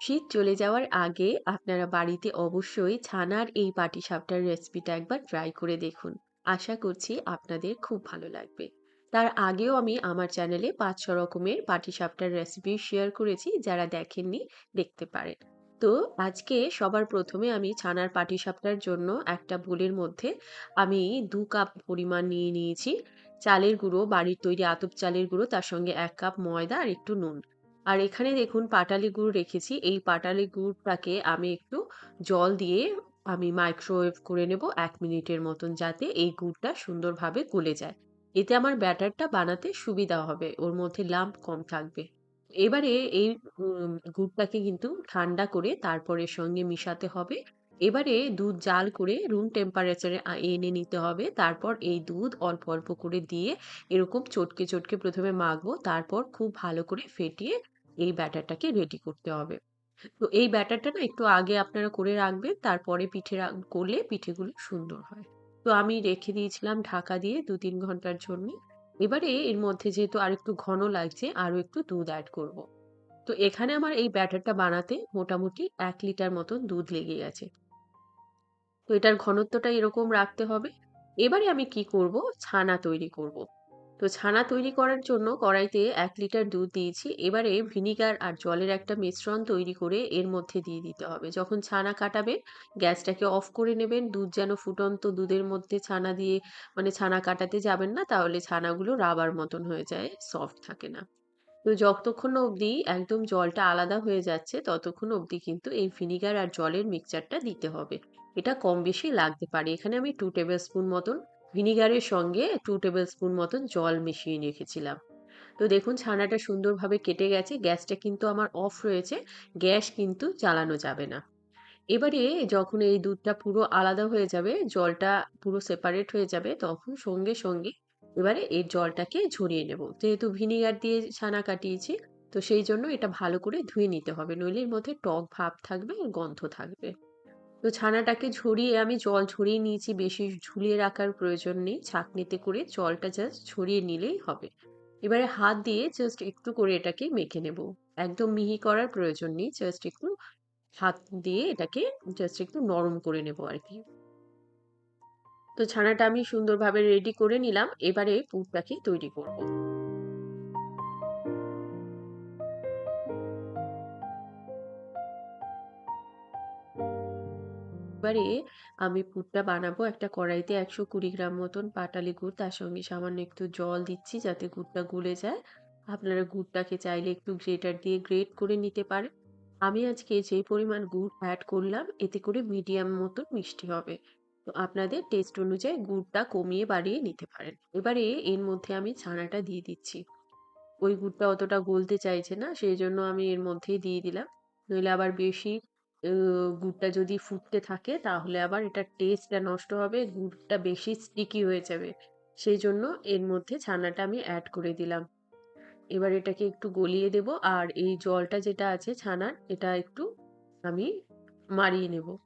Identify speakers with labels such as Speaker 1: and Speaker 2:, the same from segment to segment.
Speaker 1: শীত চলে যাওয়ার আগে আপনারা বাড়িতে অবশ্যই ছানার এই পাটিসাপটার রেসিপিটা একবার ট্রাই করে দেখুন। আশা করছি আপনাদের খুব ভালো লাগবে। তার আগেও আমি আমার চ্যানেলে পাঁচ ছ রকমের পাটিসাপটার রেসিপি শেয়ার করেছি, যারা দেখেননি দেখতে পারেন। তো আজকে সবার প্রথমে আমি ছানার পাটিসাপটার জন্য একটা বোলের মধ্যে আমি দু কাপ পরিমাণ নিয়ে নিয়েছি। চালের গুঁড়ো, বাড়ির তৈরি আতপ চালের গুঁড়ো, তার সঙ্গে এক কাপ ময়দা আর একটু নুন। আর এখানে দেখুন পাটালি গুড় রেখেছি। এই পাটালি গুড়টাকে আমি একটু জল দিয়ে আমি মাইক্রোওয়েভ করে নেব এক মিনিটের মতন যাতে এই গুড়টা সুন্দরভাবে গলে যায়। এতে আমার ব্যাটারটা বানাতে সুবিধা হবে, ওর মধ্যে লাম্প কম থাকবে। এবারে এই গুড়টাকে কিন্তু ঠান্ডা করে তারপরে সঙ্গে মিশাতে হবে। এবারে দুধ জাল করে রুম টেম্পারেচারে এনে নিতে হবে। তারপর এই দুধ অল্প অল্প করে দিয়ে এরকম চটকে চটকে প্রথমে মাখবো, তারপর খুব ভালো করে ফেটিয়ে এই ব্যাটারটাকে রেডি করতে হবে। তো এই ব্যাটারটা না একটু আগে আপনারা করে রাখবেন, তারপরে পিঠে করলে পিঠেগুলো সুন্দর হয়। তো আমি রেখে দিয়েছিলাম ঢাকা দিয়ে দু তিন ঘণ্টার জন্য। এবারে এর মধ্যে যেহেতু আর একটু ঘন লাগছে আরও একটু দুধ অ্যাড করব। তো এখানে আমার এই ব্যাটারটা বানাতে মোটামুটি এক লিটার মতন দুধ লেগে গেছে। তো এটার ঘনত্বটা এরকম রাখতে হবে। এবারে আমি কি করব? ছানা তৈরি করব। তো ছানা তৈরি করার জন্য কড়াইতে এক লিটার দুধ দিয়েছি। এবারে ভিনিগার আর জলের একটা মিশ্রণ তৈরি করে এর মধ্যে দিয়ে দিতে হবে। যখন ছানা কাটাবে, গ্যাসটাকে অফ করে নেবেন। দুধ যেন ফুটন্ত দুধের মধ্যে ছানা দিয়ে মানে ছানা কাটাতে যাবেন না, তাহলে ছানাগুলো রাবার মতন হয়ে যায়, সফট থাকে না। তো যতক্ষণ অবধি একদম জলটা আলাদা হয়ে যাচ্ছে, ততক্ষণ অবধি কিন্তু এই ভিনিগার আর জলের মিক্সচারটা দিতে হবে। এটা কম বেশি লাগতে পারে। এখানে আমি টু টেবিল স্পুন মতন ভিনিগারের সঙ্গে টু টেবিল স্পুন মতন জল মিশিয়ে রেখেছিলাম। তো দেখুন, ছানাটা সুন্দরভাবে কেটে গেছে, গ্যাসটা কিন্তু আমার অফ রয়েছে, গ্যাস কিন্তু জ্বালানো যাবে না। এবারে যখন এই দুধটা পুরো আলাদা হয়ে যাবে, জলটা পুরো সেপারেট হয়ে যাবে, তখন সঙ্গে সঙ্গে এবারে এই জলটাকে ঝরিয়ে নেব। যেহেতু ভিনিগার দিয়ে ছানা কাটিয়েছি, তো সেই জন্য এটা ভালো করে ধুয়ে নিতে হবে, নইলে এর মধ্যে টক ভাব থাকবে, গন্ধ থাকবে। তো ছানাটাকে ঝরিয়ে আমি জল ঝরিয়ে নিয়েছি, বেশি ঝুলিয়ে রাখার প্রয়োজন নেই। ছাঁকনিতে করে জলটা জাস্ট ছড়িয়ে নিলেই হবে। এবারে হাত দিয়ে জাস্ট একটু করে এটাকে মেখে নেব। একদম মিহি করার প্রয়োজন নেই জাস্ট একটু হাত দিয়ে এটাকে জাস্ট একটু নরম করে নেব আর কি তো ছানাটা আমি সুন্দরভাবে রেডি করে নিলাম। এবারে পুরটাকে তৈরি করব। এবারে আমি পুরটা বানাবো একটা কড়াইতে একশো কুড়ি গ্রাম মতন পাটালি গুড়, তার সঙ্গে সামান্য একটু জল দিচ্ছি যাতে গুড়টা গুলে যায়। আপনারা গুড়টাকে চাইলে একটু গ্রেটার দিয়ে গ্রেট করে নিতে পারেন। আমি আজকে যে পরিমাণ গুড় অ্যাড করলাম, এতে করে মিডিয়াম মতন মিষ্টি হবে। তো আপনাদের টেস্ট অনুযায়ী গুড়টা কমিয়ে বাড়িয়ে নিতে পারেন। এবারে এর মধ্যে আমি ছানাটা দিয়ে দিচ্ছি। ওই গুড়টা অতটা গলতে চাইছে না, সেই জন্য আমি এর মধ্যেই দিয়ে দিলাম। নইলে আবার বেশি গুড়টা যদি ফুটতে থাকে তাহলে আবার এটার টেস্টটা নষ্ট হবে, গুড়টা বেশি স্টিকি হয়ে যাবে। সেই জন্য এর মধ্যে ছানাটা আমি অ্যাড করে দিলাম। এবার এটাকে একটু গলিয়ে দেব আর এই জলটা যেটা আছে ছানার, এটা একটু আমি মারিয়ে নেব।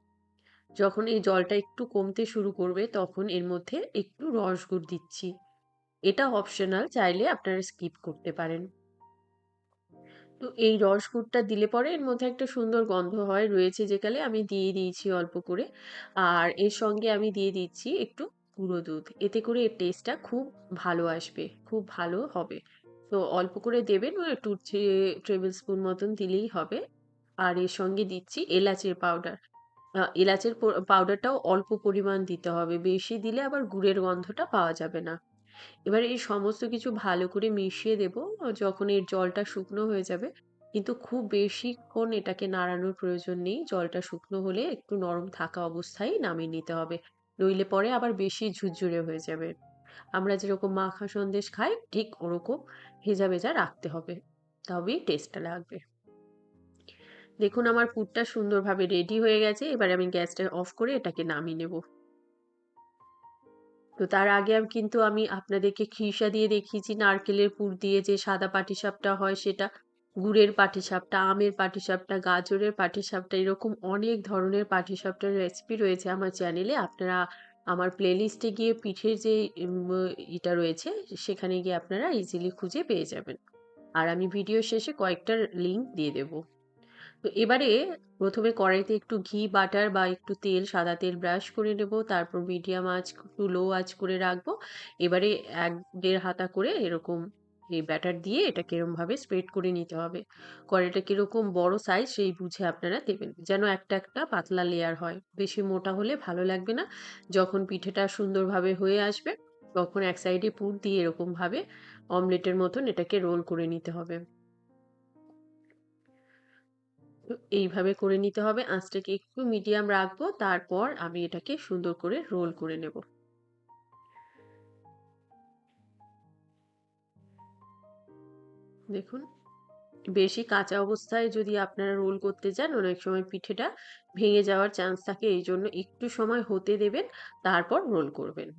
Speaker 1: যখন এই জলটা একটু কমতে শুরু করবে তখন এর মধ্যে একটু রস গুড় দিচ্ছি। এটা অপশনাল চাইলে আপনারা স্কিপ করতে পারেন। তো এই রস গুড়টা দিলে পরে এর মধ্যে একটা সুন্দর গন্ধ হয়, রয়েছে যেকালে আমি দিয়ে দিয়েছি অল্প করে। আর এর সঙ্গে আমি দিয়ে দিচ্ছি একটু গুঁড়ো দুধ। এতে করে এর টেস্টটা খুব ভালো আসবে, খুব ভালো হবে। তো অল্প করে দেবেন টু থ্রি টেবিল স্পুন মতন দিলেই হবে। আর এর সঙ্গে দিচ্ছি এলাচের পাউডার এলাচের পাউডারটাও অল্প পরিমাণ দিতে হবে। বেশি দিলে আবার গুড়ের গন্ধটা পাওয়া যাবে না। এবার এই সমস্ত কিছু ভালো করে মিশিয়ে দেব, যখন এর জলটা শুকনো হয়ে যাবে। কিন্তু খুব বেশিক্ষণ এটাকে নাড়ানোর প্রয়োজন নেই, জলটা শুকনো হলে একটু নরম থাকা অবস্থায় নামিয়ে নিতে হবে। নইলে পরে আবার বেশি ঝুরঝুরে হয়ে যাবে। আমরা যেরকম মাখা সন্দেশ খাই, ঠিক ওরকম ভেজা ভেজা রাখতে হবে। তবেই টেস্টটা লাগবে। দেখুন, আমার পুরটা সুন্দরভাবে রেডি হয়ে গেছে। এবার আমি গ্যাসটা অফ করে এটাকে নামিয়ে নেব। তো তার আগে আমি কিন্তু আমি আপনাদেরকে খিরসা দিয়ে দেখিয়েছি, নারকেলের পুর দিয়ে যে সাদা পাটিসাপটা হয় সেটা, গুড়ের পাটিসাপটা, আমের পাটিসাপটা, গাজরের পাটিসাপটা, এরকম অনেক ধরনের পাটিসাপটার রেসিপি রয়েছে আমার চ্যানেলে আপনারা আমার প্লেলিস্টে গিয়ে পিঠের যে এটা রয়েছে, সেখানে গিয়ে আপনারা ইজিলি খুঁজে পেয়ে যাবেন। আর আমি ভিডিও শেষে কয়েকটা লিঙ্ক দিয়ে দেব। তো এবারে প্রথমে কড়াইতে একটু ঘি, বাটার বা একটু তেল, সাদা তেল ব্রাশ করে নেব। তারপর মিডিয়াম আঁচ একটু লো আঁচ করে রাখব। এবারে এক দেড় হাতা করে এরকম এই ব্যাটার দিয়ে এটাকে এরমভাবে স্প্রেড করে নিতে হবে। কড়াইটা কীরকম বড় সাইজ সেই বুঝে আপনারা দেবেন। যেন একটা, একটা পাতলা লেয়ার হয়। বেশি মোটা হলে ভালো লাগবে না। যখন পিঠেটা সুন্দরভাবে হয়ে আসবে, তখন এক সাইডে পুর দিয়ে এরকমভাবে অমলেটের মতন এটাকে রোল করে নিতে হবে। এইভাবে করে নিতে হবে। আঁচটাকে একটু মিডিয়াম রাখব। তারপর আমি এটাকে সুন্দর করে রোল করে নেব। দেখুন, বেশি কাঁচা অবস্থায় যদি আপনারা রোল করতে যান, অনেক সময় পিঠেটা ভেঙে যাওয়ার চান্স থাকে। এই জন্য একটু সময় হতে দেবেন, তারপর রোল করবেন।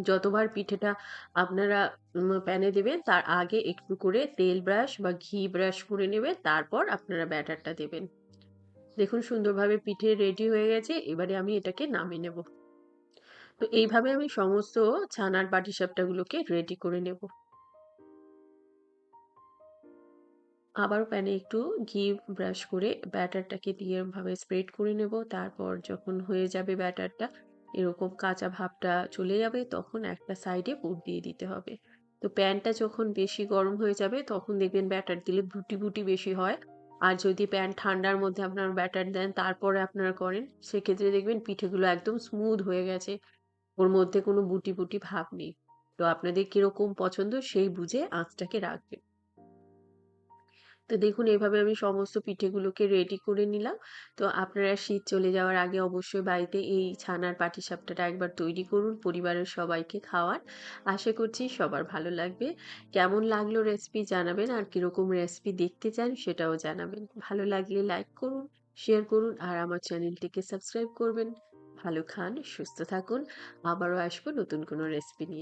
Speaker 1: যতবার পিঠেটা আপনারা প্যানে দেবেন, তার আগে একটু করে তেল ব্রাশ বা ঘি ব্রাশ করে নেবেন। তারপর আপনারা ব্যাটারটা দেবেন। দেখুন সুন্দরভাবে পিঠে রেডি হয়ে গেছে। এবারে আমি এটাকে নামিয়ে নেব। তো এইভাবে আমি সমস্ত ছানার পাটিসাপটাগুলোকে রেডি করে নেব। আবার প্যানে একটু ঘি ব্রাশ করে ব্যাটারটাকে দিয়ে এরমভাবে স্প্রেড করে নেব। তারপর যখন হয়ে যাবে ব্যাটারটা, এরকম কাঁচা ভাবটা চলে যাবে, তখন একটা সাইডে পুর দিয়ে দিতে হবে। তো প্যানটা যখন বেশি গরম হয়ে যাবে, তখন দেখবেন ব্যাটার দিলে বুটি, বুটি বেশি হয়। আর যদি প্যান ঠান্ডার মধ্যে আপনারা ব্যাটার দেন, তারপরে আপনারা করেন, সেক্ষেত্রে দেখবেন পিঠেগুলো একদম স্মুথ হয়ে গেছে। ওর মধ্যে কোনো বুটি, বুটি ভাব নেই। তো আপনাদের কীরকম পছন্দ সেই বুঝে আঁচটাকে রাখবেন। তো দেখুন এভাবে আমি সমস্ত পিঠেগুলোকে রেডি করে নিলাম। তো আপনারা শীত চলে যাওয়ার আগে অবশ্যই বাড়িতে এই ছানার পাটিসাপটাটা একবার তৈরি করুন পরিবারের সবাইকে খাওয়ান। আশা করছি সবার ভালো লাগবে। কেমন লাগল রেসিপি জানাবেন আর কীরকম রেসিপি দেখতে চান সেটাও জানাবেন। ভালো লাগলে লাইক করুন, শেয়ার করুন আর আমার চ্যানেলটিকে সাবস্ক্রাইব করবেন। ভালো খান, সুস্থ থাকুন। আবারও আসব নতুন কোনো রেসিপি নিয়ে।